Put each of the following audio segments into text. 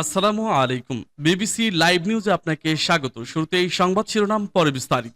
আসসালামু আলাইকুম। BBC live নিউজে আপনাকে স্বাগত। শুরুতে এই সংবাদ শিরোনাম পরে বিস্তারিত।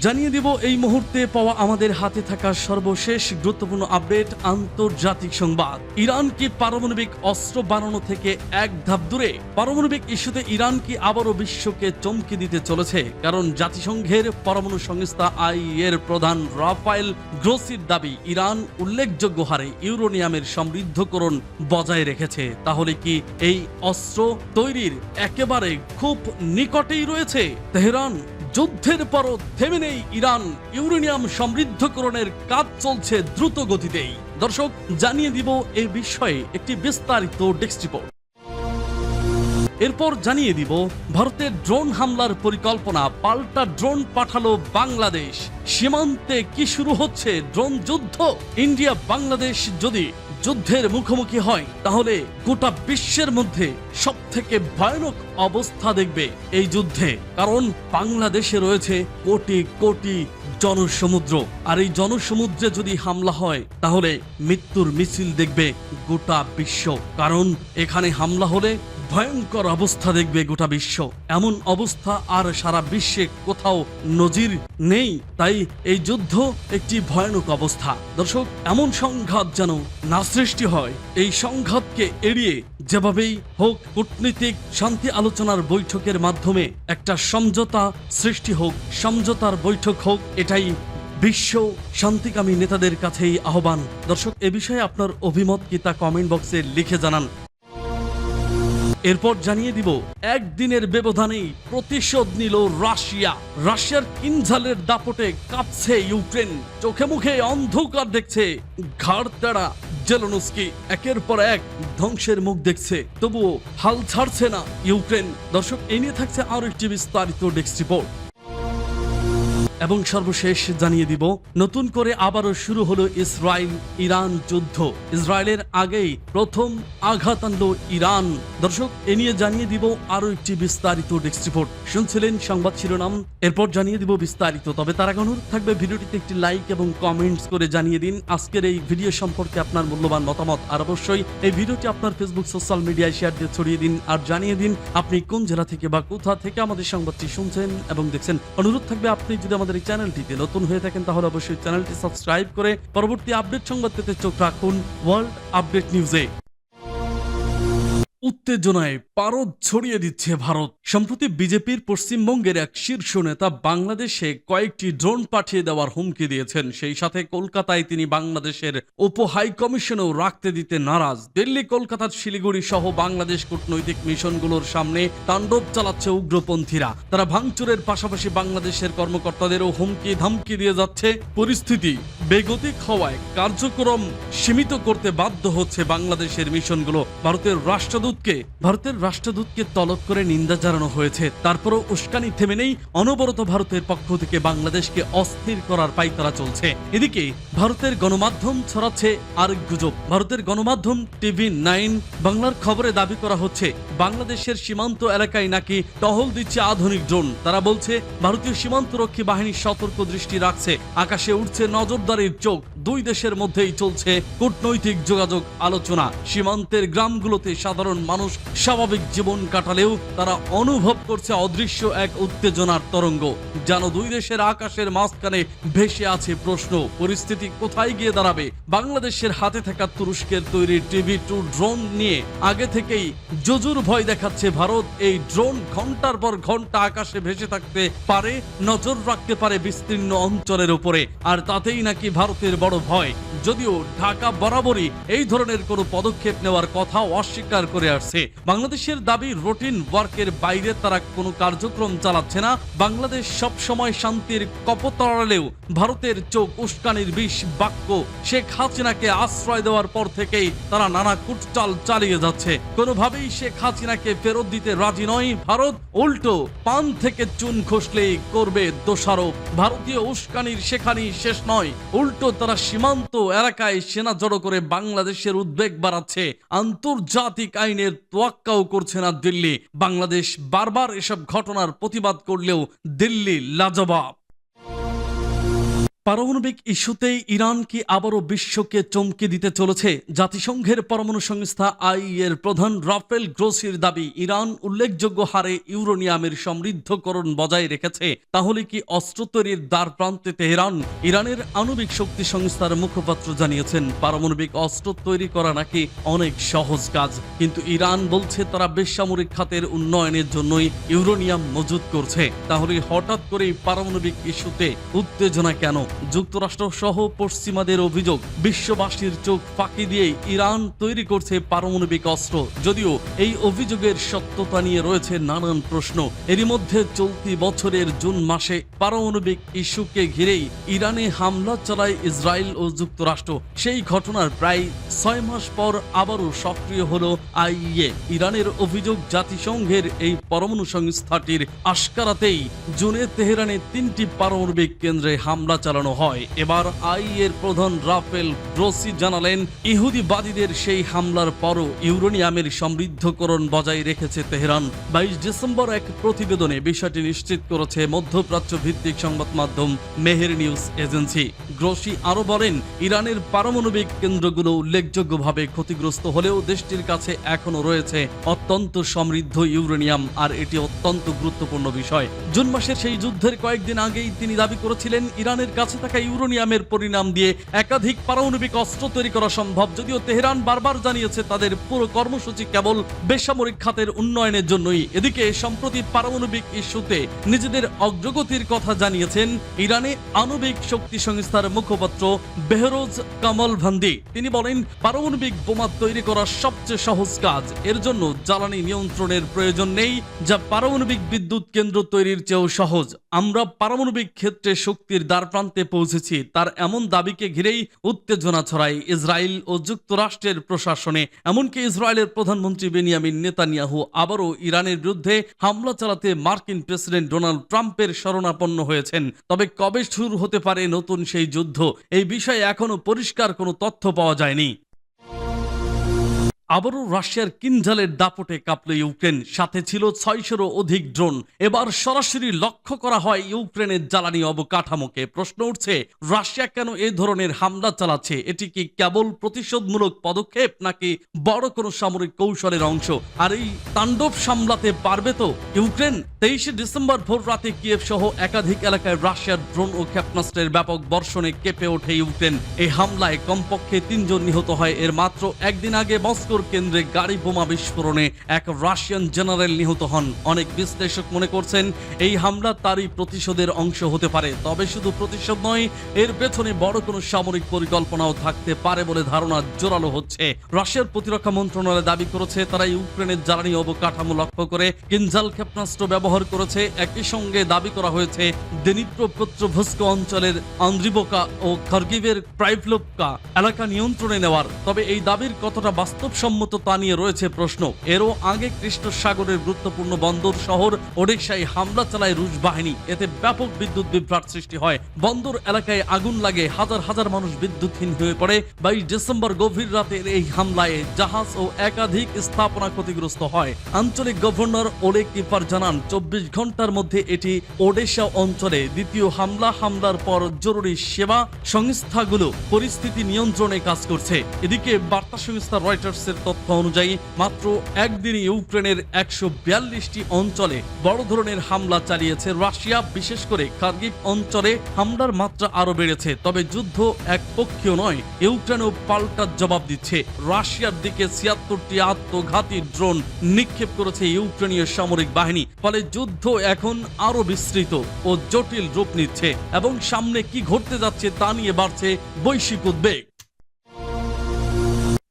জানিয়ে দিব, এই মুহূর্তে পাওয়া আমাদের হাতে থাকা সর্বশেষ গুরুত্বপূর্ণ আপডেট, আন্তর্জাতিক সংবাদ। ইরান কি পারমাণবিক অস্ত্র বানানো থেকে এক ধাপ দূরে। পারমাণবিক ইস্যুতে ইরান কি আবারও বিশ্বকে চমকে দিতে চলেছে? কারণ জাতিসংঘের পরমাণু সংস্থা আই এর প্রধান রাফায়েল গ্রোসির দাবি, ইরান উল্লেখযোগ্য হারে ইউরোনিয়ামের সমৃদ্ধকরণ বজায় রেখেছে। তাহলে কি এই অস্ত্র তৈরির একেবারে খুব নিকটেই রয়েছে? তেহরান যুদ্ধের পরও থেমে নেই ইরান। ইউরেনিয়াম সমৃদ্ধকরণের কাজ চলছে দ্রুত গতিতেই দর্শক, জানিয়ে দিব এ বিষয়ে একটি বিস্তারিত ডেস্ক রিপোর্ট। এরপর জানিয়ে দিব ভারতের ড্রোন হামলার পরিকল্পনা পাল্টা ড্রোন পাঠালো বাংলাদেশ। সীমান্তে কি শুরু হচ্ছে ড্রোন যুদ্ধ? ইন্ডিয়া বাংলাদেশ যদি যুদ্ধের মুখোমুখি হয়, তাহলে গোটা বিশ্বের মধ্যে সব থেকে ভয়ানক অবস্থা দেখবে এই যুদ্ধে। কারণ বাংলাদেশে রয়েছে কোটি কোটি জনসমুদ্র। আর এই জনসমুদ্রে যদি হামলা হয়, তাহলে মৃত্যুর মিছিল দেখবে গোটা বিশ্ব। কারণ এখানে হামলা হলে ভয়ঙ্কর অবস্থা দেখবে গোটা বিশ্ব। এমন অবস্থা আর সারা বিশ্বে কোথাও নজির নেই। তাই এই যুদ্ধ একটি ভয়ানক অবস্থা। দর্শক, এমন সংঘাত যেন না সৃষ্টি হয়, এই সংঘাতকে এড়িয়ে যেভাবেই হোক কূটনীতিক শান্তি আলোচনার বৈঠকের মাধ্যমে একটা সমঝোতা সৃষ্টি হোক, সমঝোতার বৈঠক হোক, এটাই বিশ্ব শান্তিকামী নেতাদের কাছেই আহ্বান। দর্শক, এ বিষয়ে আপনার অভিমত কি তা কমেন্ট বক্সে লিখে জানান। এরপর জানিয়ে দিব, একদিনের ব্যবধানেই প্রতিশোধ নিল রাশিয়া। রাশিয়ার কিনঝালের দাপটে কাঁপছে ইউক্রেন। চোখে মুখে অন্ধকার দেখছে ঘাড় তেড়া জেলনস্কি। একের পর এক ধ্বংসের মুখ দেখছে। তবুও হাল ছাড়ছে না ইউক্রেন। দর্শক এ নিয়ে থাকছে আরও একটি বিস্তারিত ডেস্ক রিপোর্ট। এবং সর্বশেষ জানিয়ে দিব, নতুন করে আবারও শুরু হলো ইসরায়েল ইরান যুদ্ধ। ইসরায়েলের আগেই প্রথম আঘাত আনলো ইরান। দর্শক, এ নিয়ে জানিয়ে দিব আরও একটি বিস্তারিত ডেস্ক রিপোর্ট। শুনছিলেন সংবাদ শিরোনাম, এরপর জানিয়ে দিব বিস্তারিত। তবে তার অনুরোধ থাকবে ভিডিওটিতে একটি লাইক এবং কমেন্টস করে জানিয়ে দিন। আজকের এই ভিডিও সম্পর্কে আপনার মূল্যবান মতামত। আর অবশ্যই এই ভিডিওটি আপনার ফেসবুক সোশ্যাল মিডিয়ায় শেয়ার দিয়ে ছড়িয়ে দিন আর জানিয়ে দিন আপনি কোন জেলা থেকে বা কোথা থেকে আমাদের সংবাদটি শুনছেন এবং দেখছেন। অনুরোধ থাকবে আপনি যদি আমাদের এই চ্যানেলটিতে নতুন হয়ে থাকেন, তাহলে অবশ্যই চ্যানেলটি সাবস্ক্রাইব করে পরবর্তী আপডেট সংবাদ পেতে চোখ রাখুন ওয়ার্ল্ড আপডেট নিউজে। উত্তেজনায় পারদ ছড়িয়ে দিচ্ছে ভারত। সম্প্রতি বিজেপির পশ্চিমবঙ্গের এক শীর্ষ নেতা বাংলাদেশে কয়েকটি ড্রোন পাঠিয়ে দেওয়ার হুমকি দিয়েছেন। সেই সাথে কলকাতায় তিনি বাংলাদেশের উপ হাই কমিশনেও রাখতে দিতে নারাজ। দিল্লি, কলকাতার শিলিগুড়ি সহ বাংলাদেশ কূটনৈতিক মিশনগুলোর সামনে তাণ্ডব চালাচ্ছে উগ্রপন্থীরা। তারা ভাঙচুরের পাশাপাশি বাংলাদেশের কর্মকর্তাদেরও হুমকি ধামকি দিয়ে যাচ্ছে। পরিস্থিতি বেগতিক হওয়ায় কার্যক্রম সীমিত করতে বাধ্য হচ্ছে বাংলাদেশের মিশনগুলো। ভারতের রাষ্ট্রদূতকে ভারতের রাষ্ট্রদূতকে তলব করে নিন্দা জানানো হয়েছে। তারপরও উস্কানি থেমে নেই, অনবরত ভারতের পক্ষ থেকে বাংলাদেশকে অস্থির করার পাইতারা চলছে। এদিকে, ভারতের গণমাধ্যম ছড়াচ্ছে আরেক গুজব। ভারতের গণমাধ্যম টিভি নাইন বাংলার খবরে দাবি করা হচ্ছে, বাংলাদেশের সীমান্ত এলাকায় নাকি টহল দিচ্ছে আধুনিক ড্রোন। তারা বলছে, ভারতীয় সীমান্তরক্ষী বাহিনী সতর্ক দৃষ্টি রাখছে, আকাশে উঠছে নজরদারির চোখ। দুই দেশের মধ্যেই চলছে কূটনৈতিক যোগাযোগ আলোচনা। সীমান্তের গ্রামগুলোতে সাধারণ মানুষ স্বাভাবিক জীবন কাটালেও তারা অনুভব করছে অদৃশ্য এক উত্তেজনার তরঙ্গ। যেন দুই দেশের আকাশের মাঝখানে ভেসে আছে প্রশ্ন, পরিস্থিতি কোথায় গিয়ে দাঁড়াবে? বাংলাদেশের হাতে থাকা তুরস্কের তৈরি টিভি টু ড্রোন নিয়ে আগে থেকেই জজুর ভয় দেখাচ্ছে ভারত। এই ড্রোন ঘণ্টার পর ঘণ্টা আকাশে ভেসে থাকতে পারে, নজর রাখতে পারে বিস্তীর্ণ অঞ্চলের উপরে। আর তাতেই নাকি ভারতের বড় ভয়। যদিও ঢাকা বরাবরই এই ধরনের কোনো পদক্ষেপ নেওয়ার কথা অস্বীকার করে আসছে। বাংলাদেশের দাবি, রুটিন ওয়ার্কের বাইরে তারা কোনো কার্যক্রম চালাচ্ছে না। বাংলাদেশ সব সময় শান্তির কপতরালেও ভারতের চোখ উস্কানির বিষ বাক্য শেখ হাসিনাকে আশ্রয় দেওয়ার পর থেকেই তারা নানা কুটচাল চালিয়ে যাচ্ছে। কোনোভাবেই শেখ হাসিনাকে ফেরত দিতে রাজি নয়। ভারত উল্টো পান থেকে চুন খসলেই করবে দোষারোপ। ভারতীয় উস্কানির সেখানেই শেষ নয়। উল্টো তারা সীমান্ত এলাকায় সেনা জড়ো করে বাংলাদেশের উদ্বেগ বাড়াচ্ছে। আন্তর্জাতিক আইনের তোয়াক্কাও করছে না দিল্লি। বাংলাদেশ বারবার এসব ঘটনার প্রতিবাদ করলেও দিল্লি লাজবাব। পারমাণবিক ইস্যুতেই ইরান কি আবারও বিশ্বকে চমকে দিতে চলেছে? জাতিসংঘের পরমাণু সংস্থা আই এর প্রধান রাফেল গ্রোসির দাবি, ইরান উল্লেখযোগ্য হারে ইউরোনিয়ামের সমৃদ্ধকরণ বজায় রেখেছে। তাহলে কি অস্ত্র তৈরির দ্বার প্রান্তে তেহরান? ইরানের আণবিক শক্তি সংস্থার মুখপাত্র জানিয়েছেন, পারমাণবিক অস্ত্র তৈরি করা নাকি অনেক সহজ কাজ। কিন্তু ইরান বলছে তারা বেসামরিক খাতের উন্নয়নের জন্যই ইউরোনিয়াম মজুত করছে। তাহলে হঠাৎ করেই পারমাণবিক ইস্যুতে উত্তেজনা কেন? যুক্তরাষ্ট্র সহ পশ্চিমাদের অভিযোগ, বিশ্ববাসীর চোখ ফাঁকি দিয়ে ইরান তৈরি করছে পারমাণবিক অস্ত্র। যদিও এই অভিযোগের সত্যতা নিয়ে রয়েছে নানান প্রশ্ন। এরই মধ্যে চলতি বছরের জুন মাসে পারমাণবিক ইস্যুকে ঘিরেই ইরানে হামলা চালায় ইসরায়েল ও যুক্তরাষ্ট্র। সেই ঘটনার প্রায় ছয় মাস পর আবারও সক্রিয় হল আইইএ। ইরানের অভিযোগ, জাতিসংঘের এই পরমাণু সংস্থাটির আশকারাতেই জুনে তেহরানে তিনটি পারমাণবিক কেন্দ্রে হামলা চালানো হয়। এবার আই এর প্রধান রাফেল গ্রোসি জানালেন ইহুদিবাদীদের সেই হামলার পরও ইউরেনিয়ামের সমৃদ্ধকরণ বজায় রেখেছে তেহরান। বাইশ ডিসেম্বর এক প্রতিবেদনে বিষয়টি নিশ্চিত করেছে মধ্যপ্রাচ্য ভিত্তিক সংবাদ মাধ্যম মেহের নিউজ এজেন্সি। গ্রোসি আরও বলেন ইরানের পারমাণবিক কেন্দ্রগুলো উল্লেখযোগ্যভাবে ক্ষতিগ্রস্ত হলেও দেশটির কাছে এখনও রয়েছে অত্যন্ত সমৃদ্ধ ইউরেনিয়াম, আর এটি অত্যন্ত গুরুত্বপূর্ণ বিষয়। জুন মাসের সেই যুদ্ধের কয়েকদিন আগেই তিনি দাবি করেছিলেন, ইরানের কাছে থাকা ইউরেনিয়ামের পরিণাম দিয়ে একাধিক পারমাণবিক অস্ত্র তৈরি করা সম্ভব। যদিও তেহরান বারবার জানিয়েছে, তাদের পুরো কর্মসূচি কেবল বেসামরিক খাতের উন্নয়নের জন্যই। এদিকে, সম্প্রতি পারমাণবিক ইস্যুতে নিজেদের অগ্রগতির কথা জানিয়েছেন ইরানে আণবিক শক্তি সংস্থার মুখপাত্র বেহরোজ কামল ভান্দি তিনি বলেন, পারমাণবিক বোমা তৈরি করা সবচেয়ে সহজ কাজ। এর জন্য জ্বালানি নিয়ন্ত্রণের প্রয়োজন নেই, যা পারমাণবিক বিদ্যুৎ কেন্দ্র তৈরির চেয়েও সহজ। আমরা পারমাণবিক ক্ষেত্রে শক্তির দ্বার প্রান্তে পৌঁছেছি, তার এমন দাবিকে ঘিরেই উত্তেজনা ছড়ায় ইসরায়েল ও যুক্তরাষ্ট্রের প্রশাসনে। এমনকি ইসরায়েলের প্রধানমন্ত্রী বেনিয়ামিন নেতানিয়াহু আবারও ইরানের বিরুদ্ধে হামলা চালাতে মার্কিন প্রেসিডেন্ট ডোনাল্ড ট্রাম্পের শরণাপন্ন হয়েছেন। তবে কবে শুরু হতে পারে নতুন সেই যুদ্ধ? এই বিষয়ে এখনও পরিষ্কার কোনো তথ্য পাওয়া যায়নি। আবারও রাশিয়ার কিনজালের দাপটে কাঁপল ইউক্রেন। সাথে ছিল ছয়শোরও অধিক ড্রোন। এবার সরাসরি লক্ষ্য করা হয় ইউক্রেনের জ্বালানি অবকাঠামোকে। প্রশ্ন উঠছে, রাশিয়া কেন এ ধরনের হামলা চালাচ্ছে? এটি কি কেবল প্রতিশোধমূলক পদক্ষেপ, নাকি বড় কোনো সামরিক কৌশলের অংশ? আর এই তাণ্ডব সামলাতে পারবে তো ইউক্রেন? তেইশে ডিসেম্বর ভোর রাতে কিয়েভ সহ একাধিক এলাকায় রাশিয়ার ড্রোন ও ক্ষেপণাস্ত্রের ব্যাপক বর্ষণে কেঁপে ওঠে ইউক্রেন। এই হামলায় কমপক্ষে তিনজন নিহত হয়। এর মাত্র একদিন আগে মস্কোর কেন্দ্রে গাড়ি বোমা বিস্ফোরণে এক রাশিয়ান জেনারেল নিহত হন। অনেক বিশ্লেষক মনে করছেন এই হামলা তারই প্রতিশোধের অংশ হতে পারে, তবে শুধু প্রতিশোধ নয়, এর পেছনে বড় কোনো সামরিক পরিকল্পনাও থাকতে পারে বলে ধারণা জোরালো হচ্ছে। রাশিয়ার প্রতিরক্ষা মন্ত্রণালয় দাবি করেছে, তারা ইউক্রেনের জ্বালানি অবকাঠামো লক্ষ্য করে কিনজাল ক্ষেপণাস্ত্র ব্যবহার করেছে। একই সঙ্গে দাবি করা হয়েছে দেনিপ্রপত্রভস্ক অঞ্চলের আন্দ্রিবোকা ও খার্গিভের প্রাইভলোপকা এলাকা নিয়ন্ত্রণে নেওয়ার। তবে এই দাবির কতটা বাস্তব বাস্তবসম্মত তা নিয়ে রয়েছে প্রশ্ন। এরও আগে কৃষ্ণ সাগরের গুরুত্বপূর্ণ বন্দর শহর ওডিশায় হামলা চালায় রুশ বাহিনী। এতে ব্যাপক বিদ্যুৎ বিভ্রাট সৃষ্টি হয়। বন্দর এলাকায় আগুন লাগে, হাজার হাজার মানুষ বিদ্যুৎহীন হয়ে পড়ে। বাইশ ডিসেম্বর গভীর রাতের এই হামলায় জাহাজ ও একাধিক স্থাপনা ক্ষতিগ্রস্ত হয়। আঞ্চলিক গভর্নর ওলেক কিপার জানান, চব্বিশ ঘণ্টার মধ্যে এটি ওডেশা অঞ্চলে দ্বিতীয় হামলা, হামলার পর জরুরি সেবা সংস্থাগুলো পরিস্থিতি নিয়ন্ত্রণে কাজ করছে। এদিকে বার্তা সংস্থা রয়টার্সের তথ্য অনুযায়ী মাত্র একদিনে ইউক্রেনের একশো বিয়াল্লিশটি অঞ্চলে বড় ধরনের হামলা চালিয়েছে রাশিয়া। বিশেষ করে কার্গিভ অঞ্চলে হামলার মাত্রা আরও বেড়েছে, তবে যুদ্ধ একপক্ষীয় নয়, ইউক্রেনও পাল্টা জবাব দিচ্ছে। রাশিয়ার দিকে ছিয়াত্তরটি আত্মঘাতী ড্রোন নিক্ষেপ করেছে ইউক্রেনীয় সামরিক বাহিনী, ফলে যুদ্ধ এখন আরও বিস্তৃত ও জটিল রূপ নিচ্ছে এবং সামনে কি ঘটতে যাচ্ছে তা নিয়ে বাড়ছে বৈশ্বিক উদ্বেগ।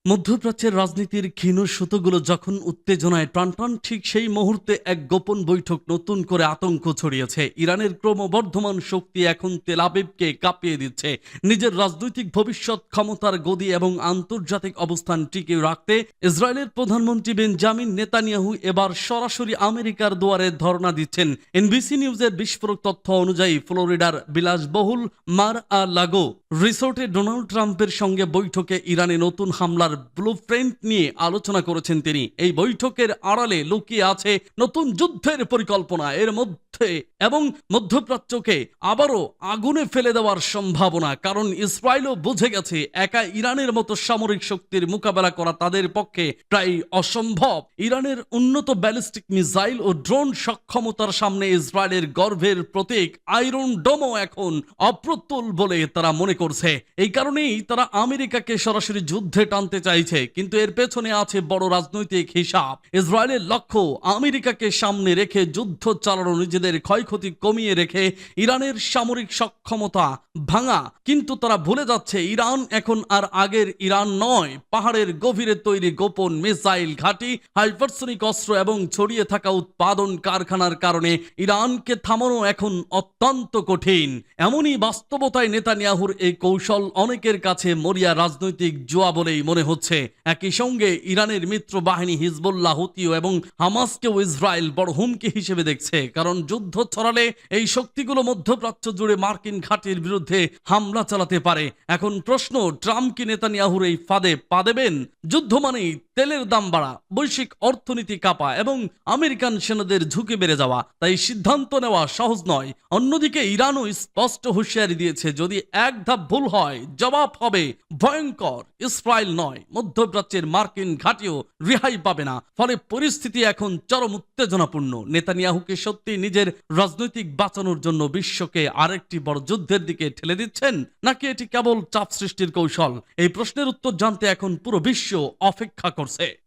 মধ্যপ্রাচ্যের রাজনীতির ক্ষীণ সুতোগুলো যখন উত্তেজনায় প্রাণটান ঠিক সেই মুহূর্তে এক গোপন বৈঠক নতুন করে আতঙ্ক ছড়িয়েছে। ইরানের ক্রমবর্ধমান শক্তি এখন তেলাবিবকে কাঁপিয়ে দিচ্ছে। নিজের রাজনৈতিক ভবিষ্যৎ ক্ষমতার গদি এবং আন্তর্জাতিক অবস্থান টিকে রাখতে ইসরায়েলের প্রধানমন্ত্রী বেঞ্জামিন নেতানিয়াহু এবার সরাসরি আমেরিকার দুয়ারে ধর্ণা দিচ্ছেন। এনবিসি নিউজের বিস্ফোরক তথ্য অনুযায়ী ফ্লোরিডার বিলাসবহুল মার আ লাগো রিসোর্টে ডোনাল্ড ট্রাম্পের সঙ্গে বৈঠকে ইরানে নতুন হামলার ব্লুপ্রিন্ট নিয়ে আলোচনা করেছেন তিনি। এই বৈঠকের আড়ালে লুকিয়ে আছে নতুন যুদ্ধের পরিকল্পনা। এর মধ্যে যুদ্ধে এবং মধ্যপ্রাচ্যকে আবারও আগুনে ফেলে দেওয়ার সম্ভাবনা, কারণ ইসরায়েলও বুঝে গেছে একা ইরানের মতো সামরিক শক্তির মোকাবেলা করা তাদের পক্ষে প্রায় অসম্ভব। ইরানের উন্নত ব্যালিস্টিক মিসাইল ও ড্রোন সক্ষমতার সামনে ইসরায়েলের গর্ভের প্রতীক আয়রন ডোমও এখন অপ্রতুল বলে তারা মনে করছে। এই কারণেই তারা আমেরিকাকে সরাসরি যুদ্ধে টানতে চাইছে, কিন্তু এর পেছনে আছে বড় রাজনৈতিক হিসাব। ইসরায়েলের লক্ষ্য আমেরিকাকে সামনে রেখে যুদ্ধ চালানো, নিজেদের ক্ষয়ক্ষতি কমিয়ে রেখে ইরানের সামরিক সক্ষমতা ভাঙা। কিন্তু তারা ভুলে যাচ্ছে, ইরান এখন আর আগের ইরান নয়। পাহাড়ের গভীরে তৈরি গোপন মিসাইল ঘাঁটি, হাইপারসনিক অস্ত্র এবং ছড়িয়ে থাকা উৎপাদন কারখানার কারণে ইরানকে থামানো এখন অত্যন্ত কঠিন। এমনই বাস্তবতায় নেতানিয়াহুর এই কৌশল অনেকের কাছে মরিয়া রাজনৈতিক জোয়া বলেই মনে হচ্ছে। একই সঙ্গে ইরানের মিত্র বাহিনী হিজবুল্লাহ, হুতিও এবং হামাসকেও ইসরায়েল বড় হুমকি হিসেবে দেখছে, কারণ যুদ্ধ ছড়ালে এই শক্তিগুলো মধ্যপ্রাচ্য জুড়ে মার্কিন ঘাটির বিরুদ্ধে হামলা চালাতে পারে। এখন প্রশ্ন, ট্রাম্প কি নেতানিয়াহুর এই ফাঁদে পা দেবেন? যুদ্ধ মানেই তেলের দাম বাড়া, বৈশ্বিক অর্থনীতি কাপা এবং আমেরিকান সেনাদের ঝুঁকে বেড়ে যাওয়া। তাই সিদ্ধান্ত নেওয়া সহজ নয়। অন্যদিকে ইরানও স্পষ্ট হুঁশিয়ারি দিয়েছে, যদি এক ধাপ ভুল হয়, জবাব হবে ভয়ঙ্কর। ইসরায়েল নয়, মধ্যপ্রাচ্যের মার্কিন ঘাটিও রেহাই পাবে না। ফলে পরিস্থিতি এখন চরম উত্তেজনাপূর্ণ। নেতানিয়াহুকে সত্যি নিজের রাজনৈতিক বাঁচানোর জন্য বিশ্বকে আরেকটি বড় যুদ্ধের দিকে ঠেলে দিচ্ছেন? নাকি এটি কেবল চাপ সৃষ্টির কৌশল? এই প্রশ্নের উত্তর জানতে এখন পুরো বিশ্ব অপেক্ষা করছে।